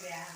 그래야.